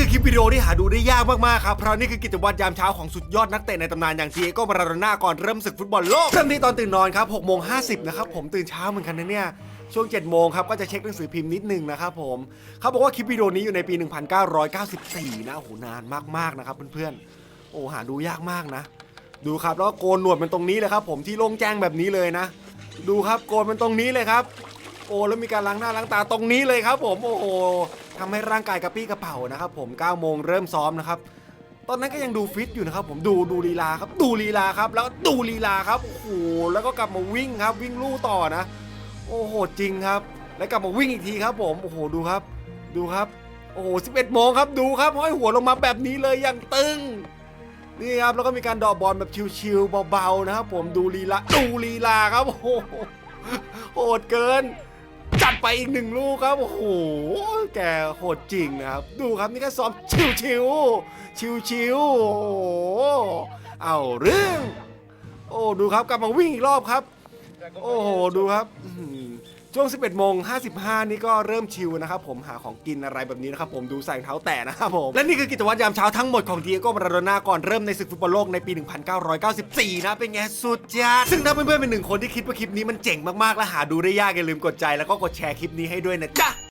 คือคลิปวิดีโอที่หาดูได้ยากมากๆครับ เพราะนี่คือกิจวัตรยามเช้าของสุดยอดนักเตะในตำนานอย่างทีเอโกมาราโดน่าก่อนเริ่มศึกฟุตบอลโลกเริ่มที่ตอนตื่นนอนครับ6โมง50นะครับผมตื่นเช้าเหมือนกันนะเนี่ยช่วง7โมงครับก็จะเช็คหนังสือพิมพ์นิดนึงนะครับผมเขาบอกว่าคลิปวิดีโอนี้อยู่ในปี 1994 นะโอ้โหนานมากๆนะครับเพื่อนๆโอ้หาดูยากมากนะ ดูครับแล้วก็โกนหนวดมันตรงนี้เลยครับ ผมที่โล่งแจ้งแบบนี้เลยนะ ดูครับโกนมันตรงนี้เลยครับ โอ้แล้วมีการล้างหน้าล้างตาตรงนี้เลยครับ ผมโอ้โห ทำให้ร่างกายกระปี้กระเป๋านะครับผม9โมงเริ่มซ้อมนะครับตอนนั้นก็ยังดูฟิตอยู่นะครับผมดูดูลีลาครับดูลีลาครับ แล้วดูลีลาครับโอ้โหแล้วก็กลับมาวิ่งครับ วิ่งลู่ต่อนะ โอ้โหจริงครับ แล้วกลับมาวิ่งอีกทีครับ ผมโอ้โหดูครับ ดูครับโอ้โห11โมงครับดูครับห้อยหัวลงมาแบบนี้เลยอย่างตึงนี่ครับแล้วก็มีการดอกบอลแบบชิวๆเบาๆนะครับ ผมดูลีลาดูลีลาครับโอ้โหโหดเกิน จัดไปอีกหนึ่งลูกครับ โอ้โห แกโหดจริงนะครับ ดูครับนี่ก็ซ้อมชิวๆชิวๆโอ้โห เอาเรื่อง โอ้ ดูครับกลับมาวิ่งอีกรอบครับ โอ้โห ดูครับ ช่วง 11โมง55 นี่ก็เริ่มชิวนะครับผมหาของกินอะไรแบบนี้นะครับผมดูใส่รองเท้าแตะนะครับผม และนี่คือกิจวัตรยามเช้าทั้งหมดของดียโกมาราโดน่าก่อนเริ่มในศึกฟุตบอลโลกในปี 1994 นะเป็นไงสุดยอดซึ่งถ้าเพื่อนๆเป็นหนึ่งคนที่คิดว่าคลิปนี้มันเจ๋งมากๆและหาดูได้ยากอย่าลืมกดใจแล้วก็กดแชร์คลิปนี้ให้ด้วยนะจ๊ะ